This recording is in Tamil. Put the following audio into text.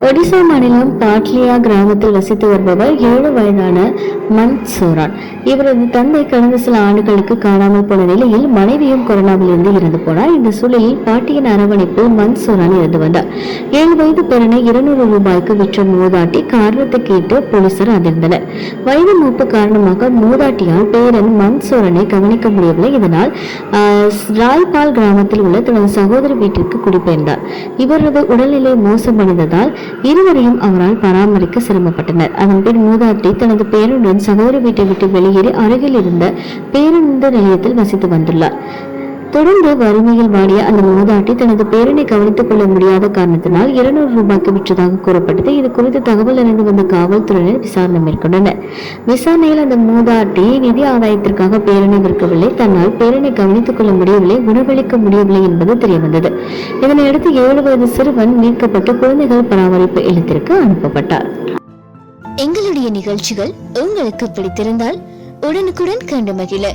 ஒடிசா மாநிலம் பாட்லியா கிராமத்தில் வசித்து வருபவர் ஏழு வயதான மன்சூரான். இவரது தந்தை கடந்த சில ஆண்டுகளுக்கு காணாமல் போன நிலையில் மனைவியும் கொரோனாவில் இருந்து இறந்து போனார். இந்த சூழலில் பாட்டியின் அரவணைப்பில் மன்சூரான் இறந்து வந்தார். ஏழு வயது பெண்ணை இருநூறு ரூபாய்க்கு விற்ற மூதாட்டி காரணத்தை கேட்டு போலீசார் அதிர்ந்தனர். வயது மூப்பு காரணமாக மூதாட்டியால் பேரன் மன்சூரனை கவனிக்க முடியவில்லை. இதனால் ஆஹ், ராய்பால் கிராமத்தில் உள்ள தனது சகோதரி வீட்டிற்கு குடிபெயர்ந்தார். இவரது உடல்நிலை மோசமடைந்ததால் இருவரையும் அவரால் பராமரிக்க சிரமப்பட்டனர். அதன் பின் மூதாட்டி தனது பேருடன் சகோதரி வீட்டை விட்டு வெளியேறி அருகில் இருந்த பேருந்து நிலையத்தில் வசித்து வந்துள்ளார். தொடர்ந்து வறுமையில் வாடிய அந்த மூதாட்டி தனது பேரனை கவனித்துக் கொள்ள முடியாத காரணத்தினால் இருநூறு ரூபாய்க்கு விற்றதாக கூறப்பட்டது. இது குறித்து தகவல் அறிந்து வந்த காவல்துறையினர் விசாரணை மேற்கொண்டனர். விசாரணையில் அந்த மூதாட்டி நிதி ஆதாயத்திற்காக பேரனை விற்கவில்லை. தன்னால் பேரனை கவனித்துக் கொள்ள முடியவில்லை உணவளிக்க முடியவில்லை என்பது தெரியவந்தது. இதனையடுத்து ஏழு வயது சிறுவன் மீட்கப்பட்டு குழந்தைகள் பராமரிப்பு இல்லத்திற்கு அனுப்பப்பட்டார். எங்களுடைய நிகழ்ச்சிகள் உங்களுக்கு பிடித்திருந்தால் உடனுக்குடன் கண்டு மகிழ.